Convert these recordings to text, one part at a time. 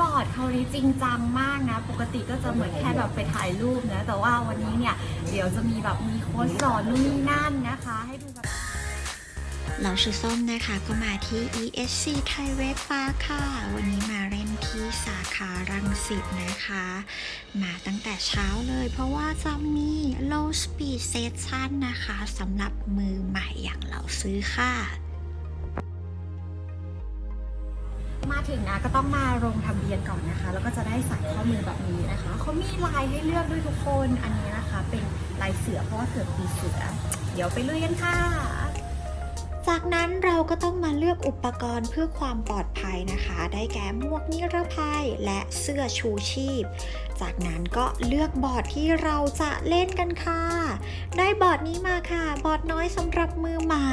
บอดเกาหลีจริงจังมากนะ ปกติก็จะเหมือนแค่แบบไปถ่ายรูปนะ แต่ว่าวันนี้เนี่ย เดี๋ยวจะมีแบบมีโค้ชสอนนู่นนี่นั่นนะคะ ให้ดูแบบเราชื่อส้มนะคะก็มาที่ ESC ไทยเวฟฟ้าค่ะ วันนี้มาเล่นที่สาขารังสิตนะคะ มาตั้งแต่เช้าเลยเพราะว่าจะมี low speed session นะคะสำหรับมือใหม่อย่างเราซื้อค่ะ มาถึงนะก็ต้องมาลงทะเบียนก่อนนะคะ แล้วก็จะได้ใส่ข้อมือแบบนี้นะคะเขามีลายให้เลือกด้วยทุกคนอันนี้นะคะ เป็นลายเสือเพราะว่าเกิดปีเสือ เดี๋ยวไปเลุยกันค่ะ จากนั้นเราก็ต้องมาเลือกอุปกรณ์เพื่อความปลอดภัยนะคะ ได้แก่หมวกนิรภัยและเสื้อชูชีพ จากนั้นก็เลือกบอร์ดที่เราจะเล่นกันค่ะ ได้บอร์ดนี้มาค่ะ บอร์ดน้อยสำหรับมือใหม่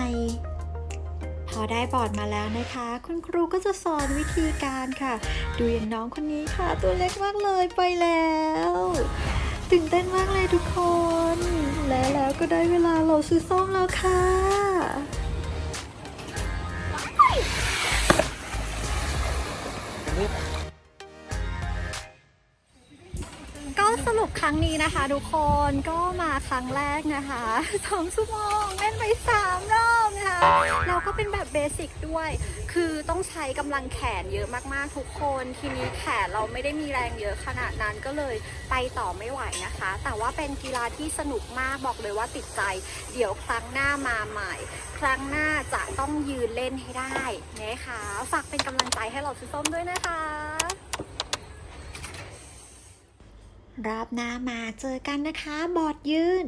พอได้บอร์ดมาแล้วนะคะ คุณครูก็จะสอนวิธีการค่ะ ดูอย่างน้องคนนี้ค่ะ ตัวเล็กมากเลยไปแล้วตื่นเต้นมากเลยทุกคน และแล้วก็ได้เวลาเราซื้อส้มแล้วค่ะ ก็สรุปครั้งนี้นะคะ ทุกคนก็มาครั้งแรกนะคะสองชั่วโมงเล่นไปสามรอบนะคะเรา สิกด้วย คือต้องใช้กำลังแขนเยอะมากๆทุกคน ทีนี้แขนเราไม่ได้มีแรงเยอะขนาดนั้นก็เลยไปต่อไม่ไหวนะคะ แต่ว่าเป็นกีฬาที่สนุกมากบอกเลยว่าติดใจ เดี๋ยวครั้งหน้ามาใหม่ ครั้งหน้าจะต้องยืนเล่นให้ได้นะคะฝากเป็นกำลังใจให้เราซื้อส้มด้วยนะคะ รอบหน้ามาเจอกันนะคะ บอดยืน